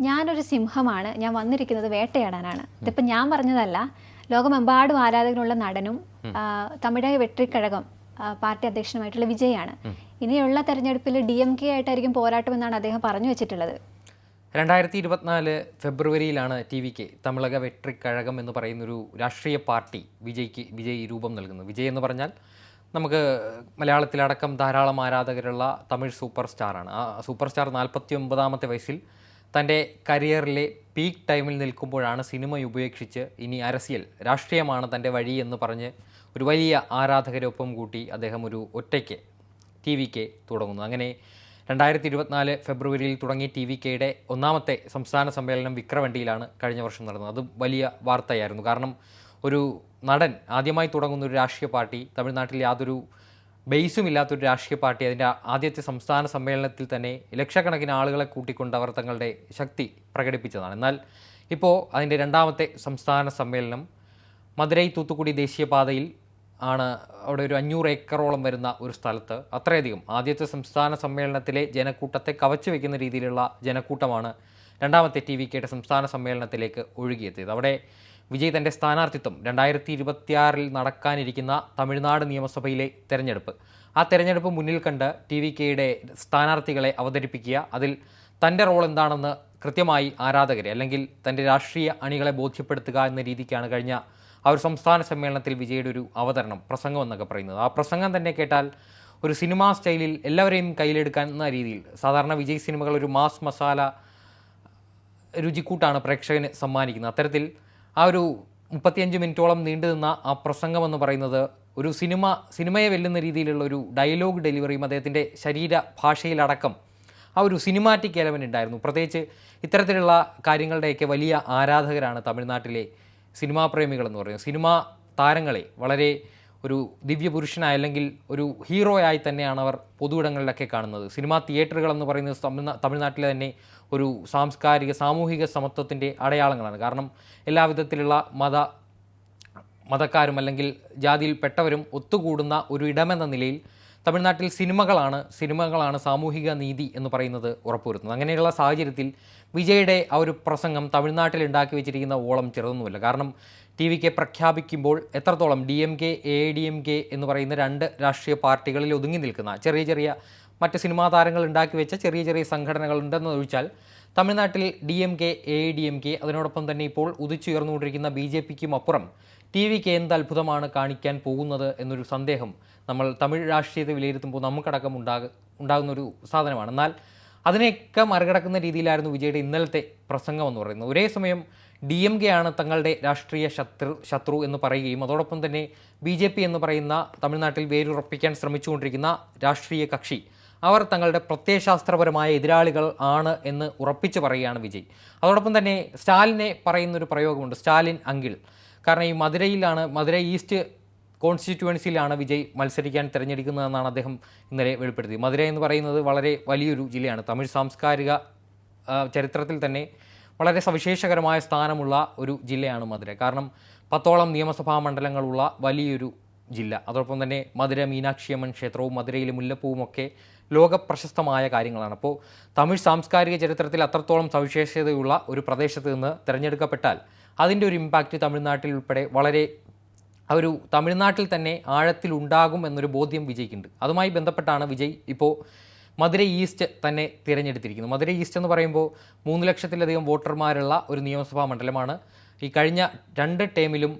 ഞാനൊരു സിംഹമാണ്. ഞാൻ വന്നിരിക്കുന്നത് വേട്ടയാടാനാണ്. ഇതിപ്പോൾ ഞാൻ പറഞ്ഞതല്ല ലോകമെമ്പാടും ആരാധകരുള്ള നടനും തമിഴക വെട്രിക്കഴകം പാർട്ടി അധ്യക്ഷനുമായിട്ടുള്ള വിജയാണ്. ഇനിയുള്ള തെരഞ്ഞെടുപ്പിൽ ഡി എം കെ ആയിട്ടായിരിക്കും പോരാട്ടമെന്നാണ് അദ്ദേഹം പറഞ്ഞു വെച്ചിട്ടുള്ളത്. രണ്ടായിരത്തി ഇരുപത്തിനാല് ഫെബ്രുവരിയിലാണ് ടി വിക്ക് തമിഴക വെട്രി കഴകം എന്ന് പറയുന്നൊരു രാഷ്ട്രീയ പാർട്ടി വിജയ്ക്ക് വിജയ് രൂപം നൽകുന്നത്. വിജയ് എന്ന് പറഞ്ഞാൽ നമുക്ക് മലയാളത്തിലടക്കം ധാരാളം ആരാധകരുള്ള തമിഴ് സൂപ്പർ സ്റ്റാറാണ്. ആ സൂപ്പർ സ്റ്റാർ നാൽപ്പത്തി ഒമ്പതാമത്തെ വയസ്സിൽ തന്റെ കരിയറിലെ പീക്ക് ടൈമിൽ നിൽക്കുമ്പോഴാണ് സിനിമ ഉപേക്ഷിച്ച് ഇനി അരസിയൽ രാഷ്ട്രീയമാണ് തന്റെ വഴി എന്ന് പറഞ്ഞ് ഒരു വലിയ ആരാധകരൊപ്പം കൂട്ടി അദ്ദേഹം ഒരു ഒറ്റയ്ക്ക് ടി വി കെ തുടങ്ങുന്നു. അങ്ങനെ രണ്ടായിരത്തി ഇരുപത്തിനാല് ഫെബ്രുവരിയിൽ തുടങ്ങിയ ടി വി കെയുടെ ഒന്നാമത്തെ സംസ്ഥാന സമ്മേളനം വിക്രവണ്ടിയിലാണ് കഴിഞ്ഞ വർഷം നടന്നത്. അത് വലിയ വാർത്തയായിരുന്നു. കാരണം ഒരു നടൻ ആദ്യമായി തുടങ്ങുന്ന ഒരു രാഷ്ട്രീയ പാർട്ടി തമിഴ്നാട്ടിൽ യാതൊരു ബേസും ഇല്ലാത്തൊരു രാഷ്ട്രീയ പാർട്ടി അതിന്റെ ആദ്യത്തെ സംസ്ഥാന സമ്മേളനത്തിൽ തന്നെ ലക്ഷക്കണക്കിന് ആളുകളെ കൂട്ടിക്കൊണ്ട് അവർ തങ്ങളുടെ ശക്തി പ്രകടിപ്പിച്ചതാണ്. എന്നാൽ ഇപ്പോൾ അതിന്റെ രണ്ടാമത്തെ സംസ്ഥാന സമ്മേളനം മധുരൈ തൂത്തുക്കുടി ദേശീയപാതയിൽ ആണ്. അവിടെ ഒരു അഞ്ഞൂറ് ഏക്കറോളം വരുന്ന ഒരു സ്ഥലത്ത് അത്രയധികം ആദ്യത്തെ സംസ്ഥാന സമ്മേളനത്തിലെ ജനക്കൂട്ടത്തെ കവച്ചു വയ്ക്കുന്ന രീതിയിലുള്ള ജനക്കൂട്ടമാണ് രണ്ടാമത്തെ ടി വി കെയുടെ സംസ്ഥാന സമ്മേളനത്തിലേക്ക് ഒഴുകിയെത്തിയത്. അവിടെ വിജയ് തന്റെ സ്ഥാനാർത്ഥിത്വം രണ്ടായിരത്തി ഇരുപത്തിയാറിൽ നടക്കാനിരിക്കുന്ന തമിഴ്നാട് നിയമസഭയിലെ തെരഞ്ഞെടുപ്പ്. ആ തെരഞ്ഞെടുപ്പ് മുന്നിൽ കണ്ട് ടി വി കെയുടെ സ്ഥാനാർത്ഥികളെ അവതരിപ്പിക്കുക അതിൽ തന്റെ റോൾ എന്താണെന്ന് കൃത്യമായി ആരാധകരെ അല്ലെങ്കിൽ തന്റെ രാഷ്ട്രീയ അണികളെ ബോധ്യപ്പെടുത്തുക എന്ന രീതിക്കാണ് കഴിഞ്ഞ ആ ഒരു സംസ്ഥാന സമ്മേളനത്തിൽ വിജയുടെ ഒരു അവതരണം പ്രസംഗം എന്നൊക്കെ പറയുന്നത്. ആ പ്രസംഗം തന്നെ കേട്ടാൽ ഒരു സിനിമാ സ്റ്റൈലിൽ എല്ലാവരെയും കയ്യിലെടുക്കുന്ന രീതിയിൽ സാധാരണ വിജയ് സിനിമകൾ ഒരു മാസ് മസാല രുചിക്കൂട്ടാണ് പ്രേക്ഷകന് സമ്മാനിക്കുന്നത്. അത്തരത്തിൽ ആ ഒരു മുപ്പത്തിയഞ്ച് മിനിറ്റോളം നീണ്ടു നിന്ന ആ പ്രസംഗം എന്ന് പറയുന്നത് ഒരു സിനിമ സിനിമയെ വെല്ലുന്ന രീതിയിലുള്ള ഒരു ഡയലോഗ് ഡെലിവറിയും അദ്ദേഹത്തിന്റെ ശരീര ഭാഷയിലടക്കം ആ ഒരു സിനിമാറ്റിക് എലമെന്റ് ഉണ്ടായിരുന്നു. പ്രത്യേകിച്ച് ഇത്തരത്തിലുള്ള കാര്യങ്ങളുടെയൊക്കെ വലിയ ആരാധകരാണ് തമിഴ്നാട്ടിലെ സിനിമാ പ്രേമികൾ എന്ന് പറയുന്നത്. സിനിമാ താരങ്ങളെ വളരെ ഒരു ദിവ്യപുരുഷനായി അല്ലെങ്കിൽ ഒരു ഹീറോയായി തന്നെയാണ് അവർ പൊതുവിടങ്ങളിലൊക്കെ കാണുന്നത്. സിനിമാ തിയേറ്ററുകൾ എന്ന് പറയുന്നത് തമിഴ്നാ തമിഴ്നാട്ടിലെ തന്നെ ഒരു സാംസ്കാരിക സാമൂഹിക സമത്വത്തിന്റെ അടയാളങ്ങളാണ്. കാരണം എല്ലാവിധത്തിലുള്ള മത മതക്കാരും അല്ലെങ്കിൽ ജാതിയിൽപ്പെട്ടവരും ഒത്തുകൂടുന്ന ഒരു ഇടമെന്ന നിലയിൽ തമിഴ്നാട്ടിൽ സിനിമകളാണ് സിനിമകളാണ് സാമൂഹിക നീതി എന്ന് പറയുന്നത് ഉറപ്പുവരുത്തുന്നത്. അങ്ങനെയുള്ള സാഹചര്യത്തിൽ വിജയുടെ ആ ഒരു പ്രസംഗം തമിഴ്നാട്ടിൽ ഉണ്ടാക്കി വെച്ചിരിക്കുന്ന ഓളം ചെറുതൊന്നുമില്ല. കാരണം ടി വി കെ പ്രഖ്യാപിക്കുമ്പോൾ എത്രത്തോളം D M K A D M K എന്ന് പറയുന്ന രണ്ട് രാഷ്ട്രീയ പാർട്ടികളിൽ ഒതുങ്ങി നിൽക്കുന്ന ചെറിയ ചെറിയ മറ്റ് സിനിമാ താരങ്ങൾ ഉണ്ടാക്കി വെച്ച ചെറിയ ചെറിയ സംഘടനകൾ ഉണ്ടെന്ന് ചോദിച്ചാൽ തമിഴ്നാട്ടിൽ D M K A D M K അതിനോടൊപ്പം തന്നെ ഇപ്പോൾ ഉദിച്ചുയർന്നുകൊണ്ടിരിക്കുന്ന ബി ജെ പിക്കും അപ്പുറം ടി വിക്ക് എന്ത് അത്ഭുതമാണ് കാണിക്കാൻ പോകുന്നത് എന്നൊരു സന്ദേഹം നമ്മൾ തമിഴ് രാഷ്ട്രീയത്തെ വിലയിരുത്തുമ്പോൾ നമുക്കടക്കം ഉണ്ടാക ഉണ്ടാകുന്ന ഒരു സാധനമാണ്. എന്നാൽ അതിനെയൊക്കെ മറികടക്കുന്ന രീതിയിലായിരുന്നു വിജയുടെ ഇന്നലത്തെ പ്രസംഗം എന്ന് പറയുന്നത്. ഒരേ സമയം ഡി എം കെ ആണ് തങ്ങളുടെ രാഷ്ട്രീയ ശത്രു ശത്രു എന്ന് പറയുകയും അതോടൊപ്പം തന്നെ ബി ജെ പി എന്ന് പറയുന്ന തമിഴ്നാട്ടിൽ വേരുറപ്പിക്കാൻ ശ്രമിച്ചുകൊണ്ടിരിക്കുന്ന രാഷ്ട്രീയ കക്ഷി അവർ തങ്ങളുടെ പ്രത്യയശാസ്ത്രപരമായ എതിരാളികൾ ആണ് എന്ന് ഉറപ്പിച്ചു പറയുകയാണ് വിജയ്. അതോടൊപ്പം തന്നെ സ്റ്റാലിനെ പറയുന്നൊരു പ്രയോഗമുണ്ട് സ്റ്റാലിൻ അങ്കിൾ. കാരണം ഈ മധുരയിലാണ് മധുര ഈസ്റ്റ് കോൺസ്റ്റിറ്റ്യുവൻസിയിലാണ് വിജയ് മത്സരിക്കാൻ തിരഞ്ഞെടുക്കുന്നതെന്നാണ് അദ്ദേഹം ഇന്നലെ വെളിപ്പെടുത്തിയത്. മധുര എന്ന് പറയുന്നത് വളരെ വലിയൊരു ജില്ലയാണ്. തമിഴ് സാംസ്കാരിക ചരിത്രത്തിൽ തന്നെ വളരെ സവിശേഷകരമായ സ്ഥാനമുള്ള ഒരു ജില്ലയാണ് മധുര. കാരണം പത്തോളം നിയമസഭാ മണ്ഡലങ്ങളുള്ള വലിയൊരു ജില്ല. അതോടൊപ്പം തന്നെ മധുര മീനാക്ഷിയമ്മൻ ക്ഷേത്രവും മധുരയിലെ മുല്ലപ്പൂവും ഒക്കെ ലോകപ്രശസ്തമായ കാര്യങ്ങളാണ്. അപ്പോൾ തമിഴ് സാംസ്കാരിക ചരിത്രത്തിൽ അത്രത്തോളം സവിശേഷതയുള്ള ഒരു പ്രദേശത്ത് നിന്ന് തിരഞ്ഞെടുക്കപ്പെട്ടാൽ അതിന്റെ ഒരു ഇമ്പാക്റ്റ് തമിഴ്നാട്ടിൽ ഉൾപ്പെടെ വളരെ ഒരു തമിഴ്നാട്ടിൽ തന്നെ ആഴത്തിൽ ഉണ്ടാകും എന്നൊരു ബോധ്യം വിജയ്ക്കുണ്ട്. അതുമായി ബന്ധപ്പെട്ടാണ് വിജയ് ഇപ്പോൾ മധുര ഈസ്റ്റ് തന്നെ തിരഞ്ഞെടുത്തിരിക്കുന്നത്. മധുര ഈസ്റ്റ് എന്ന് പറയുമ്പോൾ മൂന്ന് ലക്ഷത്തിലധികം വോട്ടർമാരുള്ള ഒരു നിയമസഭാ മണ്ഡലമാണ്. ഈ കഴിഞ്ഞ രണ്ട് ടേമിലും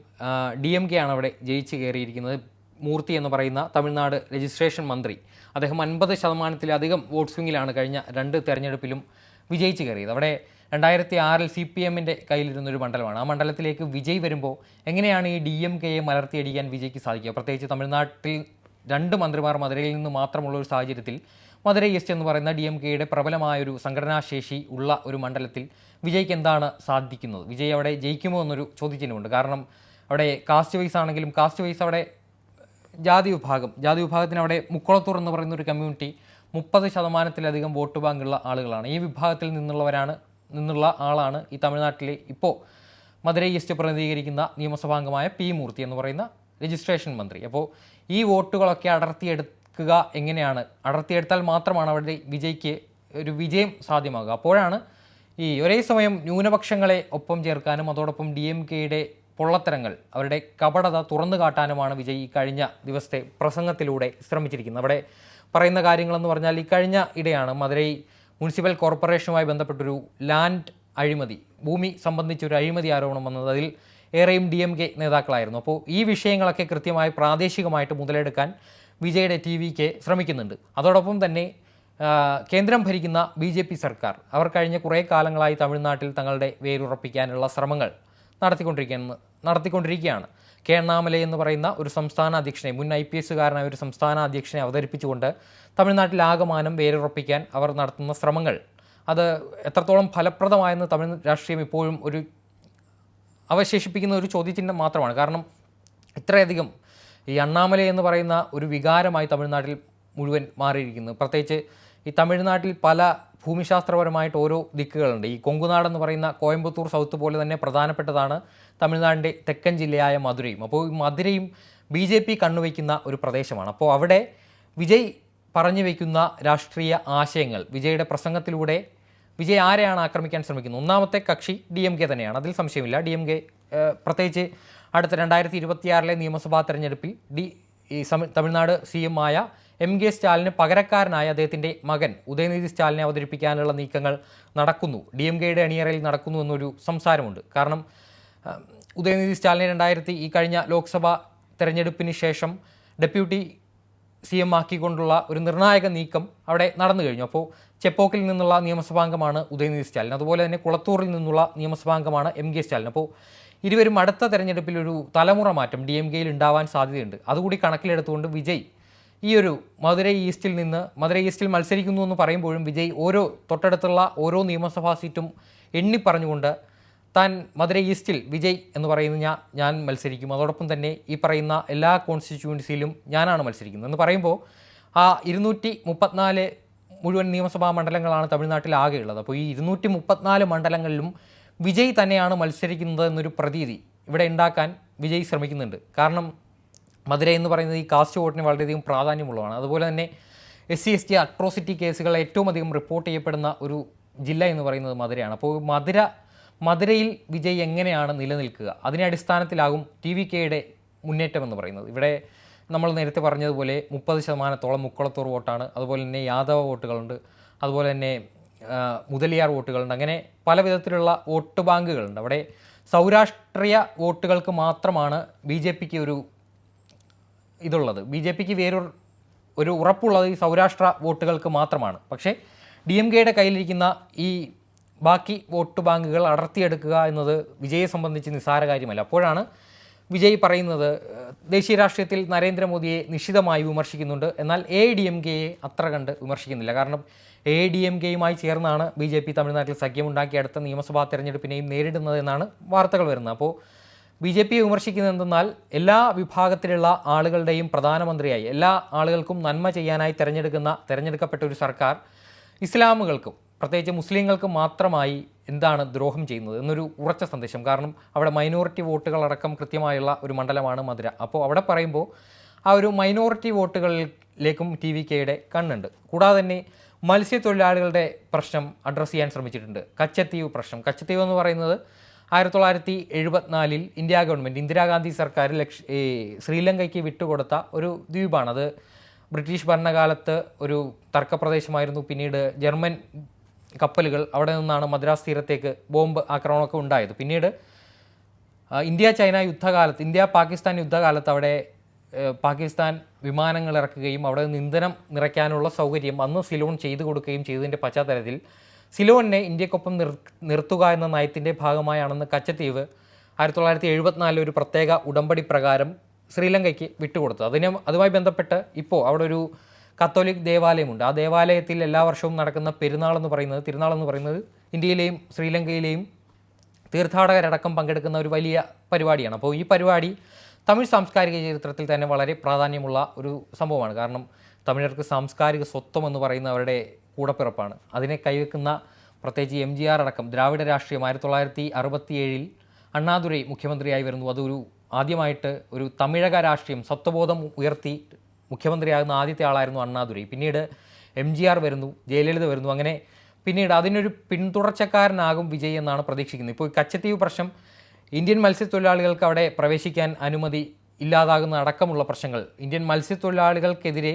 ഡി എം കെ ആണ് അവിടെ ജയിച്ച് കയറിയിരിക്കുന്നത്. മൂർത്തി എന്ന് പറയുന്ന തമിഴ്നാട് രജിസ്ട്രേഷൻ മന്ത്രി. അദ്ദേഹം അൻപത് ശതമാനത്തിലധികം വോട്ട് സ്വിങ്ങിലാണ് കഴിഞ്ഞ രണ്ട് തെരഞ്ഞെടുപ്പിലും വിജയിച്ച് കയറിയത്. അവിടെ രണ്ടായിരത്തി ആറിൽ സി പി എമ്മിന്റെ കയ്യിലിരുന്നൊരു മണ്ഡലമാണ്. ആ മണ്ഡലത്തിലേക്ക് വിജയ് വരുമ്പോൾ എങ്ങനെയാണ് ഈ ഡി എം കെയെ മലർത്തിയടിക്കാൻ വിജയ്ക്ക് സാധിക്കുക? പ്രത്യേകിച്ച് തമിഴ്നാട്ടിൽ രണ്ട് മന്ത്രിമാർ മധുരയിൽ നിന്ന് മാത്രമുള്ള ഒരു സാഹചര്യത്തിൽ മധുര ഈസ്റ്റ് എന്ന് പറയുന്ന ഡി എം കെയുടെ പ്രബലമായൊരു സംഘടനാശേഷി ഉള്ള ഒരു മണ്ഡലത്തിൽ വിജയ്ക്ക് എന്താണ് സാധിക്കുന്നത്? വിജയ് അവിടെ ജയിക്കുമോ എന്നൊരു ചോദ്യചിഹ്നമുണ്ട്. കാരണം അവിടെ കാസ്റ്റ് വൈസ് ആണെങ്കിലും കാസ്റ്റ് വൈസ് അവിടെ ജാതി വിഭാഗം. ജാതി വിഭാഗത്തിന് അവിടെ മുക്കുളത്തൂർ എന്ന് പറയുന്ന ഒരു കമ്മ്യൂണിറ്റി മുപ്പത് ശതമാനത്തിലധികം വോട്ട് ബാങ്കുള്ള ആളുകളാണ്. ഈ വിഭാഗത്തിൽ നിന്നുള്ളവരാണ് നിന്നുള്ള ആളാണ് ഈ തമിഴ്നാട്ടിലെ ഇപ്പോൾ മധുരൈ ഈസ്റ്റ് പ്രതിനിധീകരിക്കുന്ന നിയമസഭാംഗമായ പി മൂർത്തി എന്ന് പറയുന്ന രജിസ്ട്രേഷൻ മന്ത്രി. അപ്പോൾ ഈ വോട്ടുകളൊക്കെ അടർത്തിയെടുക്കുക എങ്ങനെയാണ്? അടർത്തിയെടുത്താൽ മാത്രമാണ് അവരുടെ വിജയ്ക്ക് ഒരു വിജയം സാധ്യമാകുക. അപ്പോഴാണ് ഈ ഒരേ സമയം ന്യൂനപക്ഷങ്ങളെ ഒപ്പം ചേർക്കാനും അതോടൊപ്പം ഡി എം കെയുടെ പൊള്ളത്തരങ്ങൾ അവരുടെ കപടത തുറന്നു കാട്ടാനുമാണ് വിജയ് ഈ കഴിഞ്ഞ ദിവസത്തെ പ്രസംഗത്തിലൂടെ ശ്രമിച്ചിരിക്കുന്നത്. അവിടെ പറയുന്ന കാര്യങ്ങളെന്ന് പറഞ്ഞാൽ ഈ കഴിഞ്ഞ ഇടയാണ് മധുരൈ മുനിസിപ്പൽ കോർപ്പറേഷനുമായി ബന്ധപ്പെട്ടൊരു ലാൻഡ് അഴിമതി ഭൂമി സംബന്ധിച്ചൊരു അഴിമതി ആരോപണം വന്നത് അതിൽ ഏറെയും ഡി എം കെ നേതാക്കളായിരുന്നു. അപ്പോൾ ഈ വിഷയങ്ങളൊക്കെ കൃത്യമായി പ്രാദേശികമായിട്ട് മുതലെടുക്കാൻ വിജയുടെ ടി വിക്ക് ശ്രമിക്കുന്നുണ്ട്. അതോടൊപ്പം തന്നെ കേന്ദ്രം ഭരിക്കുന്ന ബി സർക്കാർ അവർ കഴിഞ്ഞ കുറേ കാലങ്ങളായി തമിഴ്നാട്ടിൽ തങ്ങളുടെ വേരുറപ്പിക്കാനുള്ള ശ്രമങ്ങൾ നടത്തിക്കൊണ്ടിരിക്കുന്ന നടത്തിക്കൊണ്ടിരിക്കുകയാണ്. കെ അണ്ണാമലൈ എന്ന് പറയുന്ന ഒരു സംസ്ഥാന അധ്യക്ഷനെ മുൻ ഐ പി എസുകാരനായ ഒരു സംസ്ഥാന അധ്യക്ഷനെ അവതരിപ്പിച്ചുകൊണ്ട് തമിഴ്നാട്ടിൽ ആകമാനം വേരുറപ്പിക്കാൻ അവർ നടത്തുന്ന ശ്രമങ്ങൾ. അത് എത്രത്തോളം ഫലപ്രദമായെന്ന് തമിഴ് രാഷ്ട്രീയം ഇപ്പോഴും ഒരു അവശേഷിപ്പിക്കുന്ന ഒരു ചോദ്യചിഹ്നം മാത്രമാണ്. കാരണം ഇത്രയധികം ഈ അണ്ണാമല എന്ന് പറയുന്ന ഒരു വികാരമായി തമിഴ്നാട്ടിൽ മുഴുവൻ മാറിയിരിക്കുന്നു. പ്രത്യേകിച്ച് ഈ തമിഴ്നാട്ടിൽ പല ഭൂമിശാസ്ത്രപരമായിട്ട് ഓരോ ദിക്കുകളുണ്ട്. ഈ കൊങ്കുനാടെന്ന് പറയുന്ന കോയമ്പത്തൂർ സൗത്ത് പോലെ തന്നെ പ്രധാനപ്പെട്ടതാണ് തമിഴ്നാടിന്റെ തെക്കൻ ജില്ലയായ മധുരയും. അപ്പോൾ ഈ മധുരയും ബി ജെ പി കണ്ണുവയ്ക്കുന്ന ഒരു പ്രദേശമാണ്. അപ്പോൾ അവിടെ വിജയ് പറഞ്ഞു വയ്ക്കുന്ന രാഷ്ട്രീയ ആശയങ്ങൾ വിജയുടെ പ്രസംഗത്തിലൂടെ വിജയ് ആരെയാണ് ആക്രമിക്കാൻ ശ്രമിക്കുന്നത്? ഒന്നാമത്തെ കക്ഷി ഡി എം കെ തന്നെയാണ്. അതിൽ സംശയമില്ല. ഡി എം കെ പ്രത്യേകിച്ച് അടുത്ത രണ്ടായിരത്തി ഇരുപത്തിയാറിലെ നിയമസഭാ തെരഞ്ഞെടുപ്പിൽ ഡി ഈ തമിഴ്നാട് സി എം ആയ എം കെ സ്റ്റാലിന് പകരക്കാരനായ അദ്ദേഹത്തിന്റെ മകൻ ഉദയനിധി സ്റ്റാലിനെ അവതരിപ്പിക്കാനുള്ള നീക്കങ്ങൾ നടക്കുന്നു. ഡി എം കെയുടെ അണിയറയിൽ നടക്കുന്നു എന്നൊരു സംസാരമുണ്ട്. കാരണം ഉദയനിധി സ്റ്റാലിനെ രണ്ടായിരത്തി ഈ കഴിഞ്ഞ ലോക്സഭ തെരഞ്ഞെടുപ്പിന് ശേഷം ഡെപ്യൂട്ടി സി എം ആക്കിക്കൊണ്ടുള്ള ഒരു നിർണായക നീക്കം അവിടെ നടന്നു കഴിഞ്ഞു. അപ്പോൾ ചെപ്പോക്കിൽ നിന്നുള്ള നിയമസഭാംഗമാണ് ഉദയനിധി സ്റ്റാലിൻ. അതുപോലെ തന്നെ കുളത്തൂറിൽ നിന്നുള്ള നിയമസഭാംഗമാണ് എം കെ സ്റ്റാലിൻ. അപ്പോൾ ഇരുവരും അടുത്ത തെരഞ്ഞെടുപ്പിൽ ഒരു തലമുറ മാറ്റം ഡി എം കെയിൽ ഉണ്ടാവാൻ സാധ്യതയുണ്ട്. അതുകൂടി കണക്കിലെടുത്തുകൊണ്ട് വിജയ് ഈ ഒരു മധുരൈ ഈസ്റ്റിൽ നിന്ന് മധുരൈ ഈസ്റ്റിൽ മത്സരിക്കുന്നു എന്ന് പറയുമ്പോഴും വിജയ് ഓരോ തൊട്ടടുത്തുള്ള ഓരോ നിയമസഭാ സീറ്റും എണ്ണി പറഞ്ഞുകൊണ്ട് താൻ മധുരൈ ഈസ്റ്റിൽ വിജയ് എന്ന് പറയുന്ന ഞാൻ ഞാൻ മത്സരിക്കും. അതോടൊപ്പം തന്നെ ഈ പറയുന്ന എല്ലാ കോൺസ്റ്റിറ്റ്യുവൻസിയിലും ഞാനാണ് മത്സരിക്കുന്നത്. എന്ന് പറയുമ്പോൾ ആ ഇരുന്നൂറ്റി മുപ്പത്തിനാല് മുഴുവൻ നിയമസഭാ മണ്ഡലങ്ങളാണ് തമിഴ്നാട്ടിൽ ആകെയുള്ളത്. അപ്പോൾ ഈ ഇരുന്നൂറ്റി മുപ്പത്തിനാല് മണ്ഡലങ്ങളിലും വിജയ് തന്നെയാണ് മത്സരിക്കുന്നത് എന്നൊരു പ്രതീതി ഇവിടെ ഉണ്ടാക്കാൻ വിജയ് ശ്രമിക്കുന്നുണ്ട്. കാരണം മധുര എന്ന് പറയുന്നത് ഈ കാസ്റ്റ് വോട്ടിന് വളരെയധികം പ്രാധാന്യമുള്ളതാണ്. അതുപോലെ തന്നെ S C S T atrocity കേസുകൾ ഏറ്റവും അധികം റിപ്പോർട്ട് ചെയ്യപ്പെടുന്ന ഒരു ജില്ല എന്ന് പറയുന്നത് മധുരയാണ്. അപ്പോൾ മധുര മധുരയിൽ വിജയ് എങ്ങനെയാണ് നിലനിൽക്കുക? അതിനെ അടിസ്ഥാനത്തിലാകും ടി വി കെയുടെ മുന്നേറ്റം എന്ന് പറയുന്നത്. ഇവിടെ നമ്മൾ നേരത്തെ പറഞ്ഞതുപോലെ മുപ്പത് ശതമാനത്തോളം മുക്കുളത്തൂർ വോട്ടാണ്. അതുപോലെ തന്നെ യാദവ വോട്ടുകളുണ്ട്. അതുപോലെ തന്നെ മുതലിയാർ വോട്ടുകളുണ്ട്. അങ്ങനെ പല വിധത്തിലുള്ള വോട്ട് ബാങ്കുകളുണ്ട്. അവിടെ സൗരാഷ്ട്രീയ വോട്ടുകൾക്ക് മാത്രമാണ് ബി ജെ പിക്ക് ഒരു ഇതുള്ളത്. ബി ജെ പിക്ക് വേറൊരു ഒരു ഉറപ്പുള്ളത് ഈ സൗരാഷ്ട്ര വോട്ടുകൾക്ക് മാത്രമാണ്. പക്ഷേ ഡി എം കെയുടെ കയ്യിലിരിക്കുന്ന ഈ ബാക്കി വോട്ട് ബാങ്കുകൾ അടർത്തിയെടുക്കുക എന്നത് വിജയെ സംബന്ധിച്ച് നിസ്സാര കാര്യമല്ല. അപ്പോഴാണ് വിജയ് പറയുന്നത് ദേശീയ രാഷ്ട്രീയത്തിൽ നരേന്ദ്രമോദിയെ നിശിതമായി വിമർശിക്കുന്നുണ്ട്. എന്നാൽ എ ഡി എം കെയെ അത്ര കണ്ട് വിമർശിക്കുന്നില്ല. കാരണം എ ഡി എം കെയുമായി ചേർന്നാണ് ബി ജെ പി തമിഴ്നാട്ടിൽ സഖ്യമുണ്ടാക്കി അടുത്ത നിയമസഭാ തെരഞ്ഞെടുപ്പിനെയും നേരിടുന്നതെന്നാണ് വാർത്തകൾ വരുന്നത്. അപ്പോൾ ബി ജെ പിയെ വിമർശിക്കുന്നത് എന്തെന്നാൽ എല്ലാ വിഭാഗത്തിലുള്ള ആളുകളുടെയും പ്രധാനമന്ത്രിയായി എല്ലാ ആളുകൾക്കും നന്മ ചെയ്യാനായി തിരഞ്ഞെടുക്കുന്ന തിരഞ്ഞെടുക്കപ്പെട്ട ഒരു സർക്കാർ ഇസ്ലാമുകൾക്കും പ്രത്യേകിച്ച് മുസ്ലിങ്ങൾക്ക് മാത്രമായി എന്താണ് ദ്രോഹം ചെയ്യുന്നത് എന്നൊരു ഉറച്ച സന്ദേശം. കാരണം അവിടെ മൈനോറിറ്റി വോട്ടുകളടക്കം കൃത്യമായുള്ള ഒരു മണ്ഡലമാണ് മധുര. അപ്പോൾ അവിടെ പറയുമ്പോൾ ആ ഒരു മൈനോറിറ്റി വോട്ടുകളിലേക്കും ടി വി കെയുടെ കണ്ണുണ്ട്. കൂടാതെ തന്നെ മത്സ്യത്തൊഴിലാളികളുടെ പ്രശ്നം അഡ്രസ്സ് ചെയ്യാൻ ശ്രമിച്ചിട്ടുണ്ട്. കച്ചത്തീവ് പ്രശ്നം. കച്ചത്തീവ് എന്ന് പറയുന്നത് ആയിരത്തി തൊള്ളായിരത്തി എഴുപത്തിനാലിൽ ഇന്ത്യ ഗവൺമെന്റ് ഇന്ദിരാഗാന്ധി സർക്കാർ ലക്ഷ ശ്രീലങ്കയ്ക്ക് വിട്ടുകൊടുത്ത ഒരു ദ്വീപാണ്. അത് ബ്രിട്ടീഷ് ഭരണകാലത്ത് ഒരു തർക്കപ്രദേശമായിരുന്നു. പിന്നീട് ജർമ്മൻ കപ്പലുകൾ അവിടെ നിന്നാണ് മദ്രാസ് തീരത്തേക്ക് ബോംബ് ആക്രമണമൊക്കെ ഉണ്ടായത്. പിന്നീട് ഇന്ത്യ ചൈന യുദ്ധകാലത്ത് ഇന്ത്യ പാകിസ്ഥാൻ യുദ്ധകാലത്ത് അവിടെ പാകിസ്ഥാൻ വിമാനങ്ങൾ ഇറക്കുകയും അവിടെ നിന്ന് ഇന്ധനം നിറയ്ക്കാനുള്ള സൗകര്യം അന്ന് സിലോൺ ചെയ്തു കൊടുക്കുകയും ചെയ്തതിന്റെ പശ്ചാത്തലത്തിൽ സിലോണിനെ ഇന്ത്യക്കൊപ്പം നിർ നിർത്തുക എന്ന നയത്തിന്റെ ഭാഗമായാണെന്ന് കച്ചത്തീവ് ആയിരത്തി തൊള്ളായിരത്തി എഴുപത്തിനാലിൽ ഒരു പ്രത്യേക ഉടമ്പടി പ്രകാരം ശ്രീലങ്കയ്ക്ക് വിട്ടുകൊടുത്തു. അതിന് അതുമായി ബന്ധപ്പെട്ട് ഇപ്പോൾ അവിടെ ഒരു കത്തോലിക് ദേവാലയമുണ്ട്. ആ ദേവാലയത്തിൽ എല്ലാ വർഷവും നടക്കുന്ന പെരുന്നാൾ എന്ന് പറയുന്നത് തിരുനാൾ എന്ന് പറയുന്നത് ഇന്ത്യയിലെയും ശ്രീലങ്കയിലെയും തീർത്ഥാടകരടക്കം പങ്കെടുക്കുന്ന ഒരു വലിയ പരിപാടിയാണ്. അപ്പോൾ ഈ പരിപാടി തമിഴ് സാംസ്കാരിക ചരിത്രത്തിൽ തന്നെ വളരെ പ്രാധാന്യമുള്ള ഒരു സംഭവമാണ്. കാരണം തമിഴർക്ക് സാംസ്കാരിക സ്വത്വം എന്ന് പറയുന്ന അവരുടെ കൂടപ്പിറപ്പാണ്. അതിനെ കൈവെക്കുന്ന പ്രത്യേകിച്ച് എം ജി ആർ അടക്കം ദ്രാവിഡ രാഷ്ട്രീയം ആയിരത്തി തൊള്ളായിരത്തി അറുപത്തിയേഴിൽ അണ്ണാദുരൈ മുഖ്യമന്ത്രിയായി വരുന്നു. അതൊരു ആദ്യമായിട്ട് ഒരു തമിഴക രാഷ്ട്രീയം സ്വത്വബോധം ഉയർത്തി മുഖ്യമന്ത്രിയാകുന്ന ആദ്യത്തെ ആളായിരുന്നു അണ്ണാദുരൈ. പിന്നീട് എം ജി ആർ വരുന്നു ജയലളിത വരുന്നു. അങ്ങനെ പിന്നീട് അതിനൊരു പിന്തുടർച്ചക്കാരനാകും വിജയ് എന്നാണ് പ്രതീക്ഷിക്കുന്നത്. ഇപ്പോൾ കച്ചത്തീവ് പ്രശ്നം ഇന്ത്യൻ മത്സ്യത്തൊഴിലാളികൾക്ക് അവിടെ പ്രവേശിക്കാൻ അനുമതി ഇല്ലാതാകുന്ന അടക്കമുള്ള പ്രശ്നങ്ങൾ. ഇന്ത്യൻ മത്സ്യത്തൊഴിലാളികൾക്കെതിരെ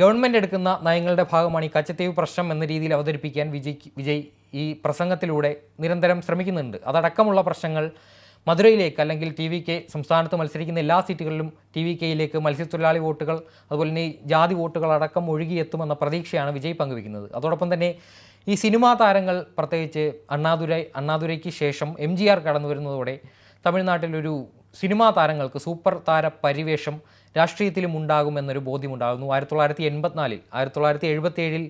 ഗവൺമെന്റ് എടുക്കുന്ന നയങ്ങളുടെ ഭാഗമാണ് ഈ കച്ചത്തീവ് പ്രശ്നം എന്ന രീതിയിൽ അവതരിപ്പിക്കാൻ വിജയ് വിജയ് ഈ പ്രസംഗത്തിലൂടെ നിരന്തരം ശ്രമിക്കുന്നുണ്ട്. അതടക്കമുള്ള പ്രശ്നങ്ങൾ മധുരയിലേക്ക് അല്ലെങ്കിൽ ടി വി കെ സംസ്ഥാനത്ത് മത്സരിക്കുന്ന എല്ലാ സീറ്റുകളിലും ടി വി കെയിലേക്ക് മത്സ്യത്തൊഴിലാളി വോട്ടുകൾ അതുപോലെ തന്നെ ജാതി വോട്ടുകൾ അടക്കം ഒഴുകിയെത്തുമെന്ന പ്രതീക്ഷയാണ് വിജയ് പങ്കുവയ്ക്കുന്നത്. അതോടൊപ്പം തന്നെ ഈ സിനിമാ താരങ്ങൾ പ്രത്യേകിച്ച് അണ്ണാദുരൈ അണ്ണാദുരൈക്ക് ശേഷം എം ജി ആർ കടന്നു വരുന്നതോടെ തമിഴ്നാട്ടിലൊരു സിനിമാ താരങ്ങൾക്ക് സൂപ്പർ താര പരിവേഷം രാഷ്ട്രീയത്തിലും ഉണ്ടാകുമെന്നൊരു ബോധ്യമുണ്ടാകുന്നു. ആയിരത്തി തൊള്ളായിരത്തി എൺപത്തിനാലിൽ ആയിരത്തി തൊള്ളായിരത്തി എഴുപത്തി ഏഴിൽ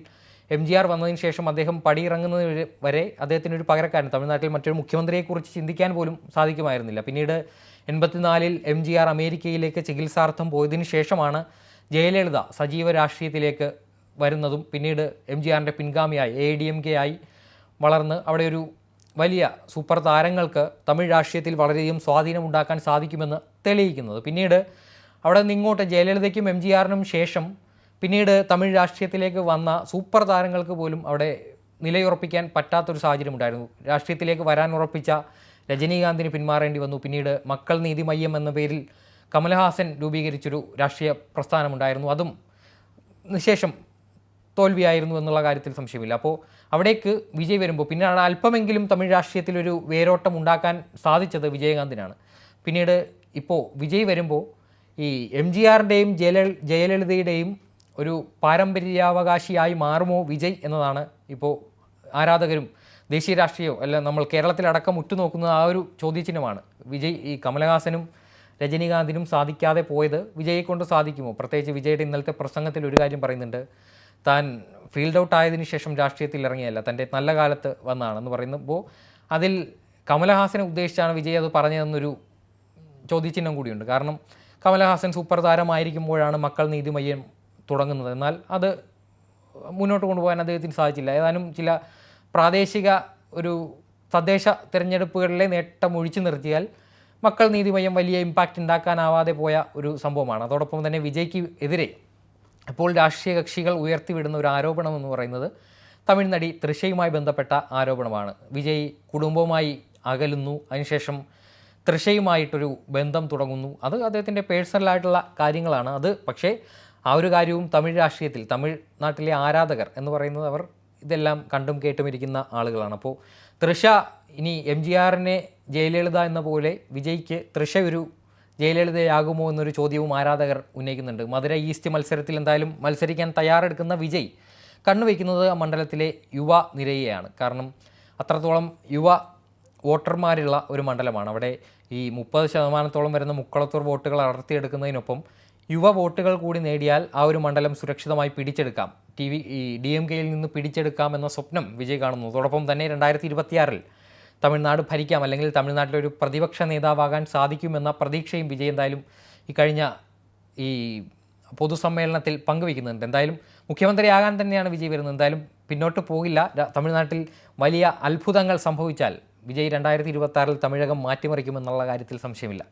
എം ജി ആർ വന്നതിന് ശേഷം അദ്ദേഹം പടിയിറങ്ങുന്നത് വരെ അദ്ദേഹത്തിന് ഒരു പകരക്കാരൻ. തമിഴ്നാട്ടിൽ മറ്റൊരു മുഖ്യമന്ത്രിയെക്കുറിച്ച് ചിന്തിക്കാൻ പോലും സാധിക്കുമായിരുന്നില്ല. പിന്നീട് എൺപത്തിനാലിൽ എം ജി ആർ അമേരിക്കയിലേക്ക് ചികിത്സാർത്ഥം പോയതിന് ശേഷമാണ് ജയലളിത സജീവ രാഷ്ട്രീയത്തിലേക്ക് വരുന്നതും പിന്നീട് എം ജി ആറിന്റെ പിൻഗാമിയായി എ ഡി എം കെ ആയി വളർന്ന് അവിടെ ഒരു വലിയ സൂപ്പർ താരങ്ങൾക്ക് തമിഴ് രാഷ്ട്രീയത്തിൽ വളരെയധികം സ്വാധീനമുണ്ടാക്കാൻ സാധിക്കുമെന്ന് തെളിയിക്കുന്നത്. പിന്നീട് അവിടെ നിന്ന് ഇങ്ങോട്ട് ജയലളിതയ്ക്കും എം ജി ആറിനും ശേഷം പിന്നീട് തമിഴ് രാഷ്ട്രീയത്തിലേക്ക് വന്ന സൂപ്പർ താരങ്ങൾക്ക് പോലും അവിടെ നിലയുറപ്പിക്കാൻ പറ്റാത്തൊരു സാഹചര്യമുണ്ടായിരുന്നു രാഷ്ട്രീയത്തിലേക്ക് വരാൻ ഉറപ്പിച്ച രജനീകാന്തിന് പിന്മാറേണ്ടി വന്നു. പിന്നീട് മക്കൾ നീതി മയ്യം എന്ന പേരിൽ കമൽഹാസൻ രൂപീകരിച്ചൊരു രാഷ്ട്രീയ പ്രസ്ഥാനമുണ്ടായിരുന്നു. അതും നിശേഷം തോൽവിയായിരുന്നു എന്നുള്ള കാര്യത്തിൽ സംശയമില്ല. അപ്പോൾ അവിടേക്ക് വിജയ് വരുമ്പോൾ പിന്നെ അവിടെ അല്പമെങ്കിലും തമിഴ് രാഷ്ട്രീയത്തിൽ ഒരു വേരോട്ടം ഉണ്ടാക്കാൻ സാധിച്ചത് വിജയകാന്തിനാണ്. പിന്നീട് ഇപ്പോൾ വിജയ് വരുമ്പോൾ ഈ എം ജി ആറിന്റെയും ജയല ജയലളിതയുടെയും ഒരു പാരമ്പര്യാവകാശിയായി മാറുമോ വിജയ് എന്നതാണ് ഇപ്പോൾ ആരാധകരും ദേശീയ രാഷ്ട്രീയവും അല്ല നമ്മൾ കേരളത്തിലടക്കം ഉറ്റുനോക്കുന്ന ആ ഒരു ചോദ്യചിഹ്നമാണ്. വിജയ് ഈ കമലഹാസനും രജനീകാന്തിനും സാധിക്കാതെ പോയത് വിജയെ കൊണ്ട് സാധിക്കുമോ? പ്രത്യേകിച്ച് വിജയുടെ ഇന്നലത്തെ പ്രസംഗത്തിൽ ഒരു കാര്യം പറയുന്നുണ്ട്. താൻ ഫീൽഡ് ഔട്ട് ആയതിനു ശേഷം രാഷ്ട്രീയത്തിൽ ഇറങ്ങിയല്ല തന്റെ നല്ല കാലത്ത് വന്നതാണെന്ന് പറയുമ്പോൾ അതിൽ കമലഹാസനെ ഉദ്ദേശിച്ചാണ് വിജയ് അത് പറഞ്ഞതെന്നൊരു ചോദ്യചിഹ്നം കൂടിയുണ്ട്. കാരണം കമലഹാസൻ സൂപ്പർ താരമായിരിക്കുമ്പോഴാണ് മക്കൾ നീതിമയ്യം തുടങ്ങുന്നത്. എന്നാൽ അത് മുന്നോട്ട് കൊണ്ടുപോകാൻ അദ്ദേഹത്തിന് സാധിച്ചില്ല. ഏതാനും ചില പ്രാദേശിക ഒരു തദ്ദേശ തിരഞ്ഞെടുപ്പുകളിലെ നേട്ടം ഒഴിച്ചു നിർത്തിയാൽ മക്കൾ നീതിമയം വലിയ ഇമ്പാക്റ്റ് ഉണ്ടാക്കാനാവാതെ പോയ ഒരു സംഭവമാണ്. അതോടൊപ്പം തന്നെ വിജയ്ക്ക് എതിരെ ഇപ്പോൾ രാഷ്ട്രീയ കക്ഷികൾ ഉയർത്തിവിടുന്ന ഒരു ആരോപണം എന്ന് പറയുന്നത് തമിഴ് നടി തൃശയുമായി ബന്ധപ്പെട്ട ആരോപണമാണ്. വിജയ് കുടുംബവുമായി അകലുന്നു. അതിനുശേഷം തൃശയുമായിട്ടൊരു ബന്ധം തുടങ്ങുന്നു. അത് അദ്ദേഹത്തിന്റെ പേഴ്സണലായിട്ടുള്ള കാര്യങ്ങളാണ്. അത് പക്ഷേ ആ ഒരു കാര്യവും തമിഴ് രാഷ്ട്രീയത്തിൽ തമിഴ്നാട്ടിലെ ആരാധകർ എന്ന് പറയുന്നത് അവർ ഇതെല്ലാം കണ്ടും കേട്ടും ഇരിക്കുന്ന ആളുകളാണ്. അപ്പോൾ തൃശ ഇനി എം ജി ആറിനെ ജയലളിത എന്ന പോലെ വിജയ്ക്ക് തൃശ ഒരു ജയലളിതയാകുമോ എന്നൊരു ചോദ്യവും ആരാധകർ ഉന്നയിക്കുന്നുണ്ട്. മധുര ഈസ്റ്റ് മത്സരത്തിൽ എന്തായാലും മത്സരിക്കാൻ തയ്യാറെടുക്കുന്ന വിജയ് കണ്ണുവയ്ക്കുന്നത് മണ്ഡലത്തിലെ യുവ നിരയെയാണ്. കാരണം അത്രത്തോളം യുവ വോട്ടർമാരുള്ള ഒരു മണ്ഡലമാണ്. അവിടെ ഈ മുപ്പത് ശതമാനത്തോളം വരുന്ന മുക്കളത്തൂർ വോട്ടുകൾ അടർത്തിയെടുക്കുന്നതിനൊപ്പം യുവ വോട്ടുകൾ കൂടി നേടിയാൽ ആ ഒരു മണ്ഡലം സുരക്ഷിതമായി പിടിച്ചെടുക്കാം. ടി വി ഈ ഡി എം കെയിൽ നിന്ന് പിടിച്ചെടുക്കാം എന്ന സ്വപ്നം വിജയ് കാണുന്നു. അതോടൊപ്പം തന്നെ രണ്ടായിരത്തി ഇരുപത്തിയാറിൽ തമിഴ്നാട് ഭരിക്കാം അല്ലെങ്കിൽ തമിഴ്നാട്ടിലെ ഒരു പ്രതിപക്ഷ നേതാവാകാൻ സാധിക്കുമെന്ന പ്രതീക്ഷയും വിജയ് എന്തായാലും ഈ കഴിഞ്ഞ ഈ പൊതുസമ്മേളനത്തിൽ പങ്കുവയ്ക്കുന്നുണ്ട്. എന്തായാലും മുഖ്യമന്ത്രിയാകാൻ തന്നെയാണ് വിജയ് വരുന്നത്. എന്തായാലും പിന്നോട്ട് പോകില്ല. തമിഴ്നാട്ടിൽ വലിയ അത്ഭുതങ്ങൾ സംഭവിച്ചാൽ വിജയ് രണ്ടായിരത്തി ഇരുപത്തി തമിഴകം മാറ്റിമറിക്കുമെന്നുള്ള കാര്യത്തിൽ സംശയമില്ല.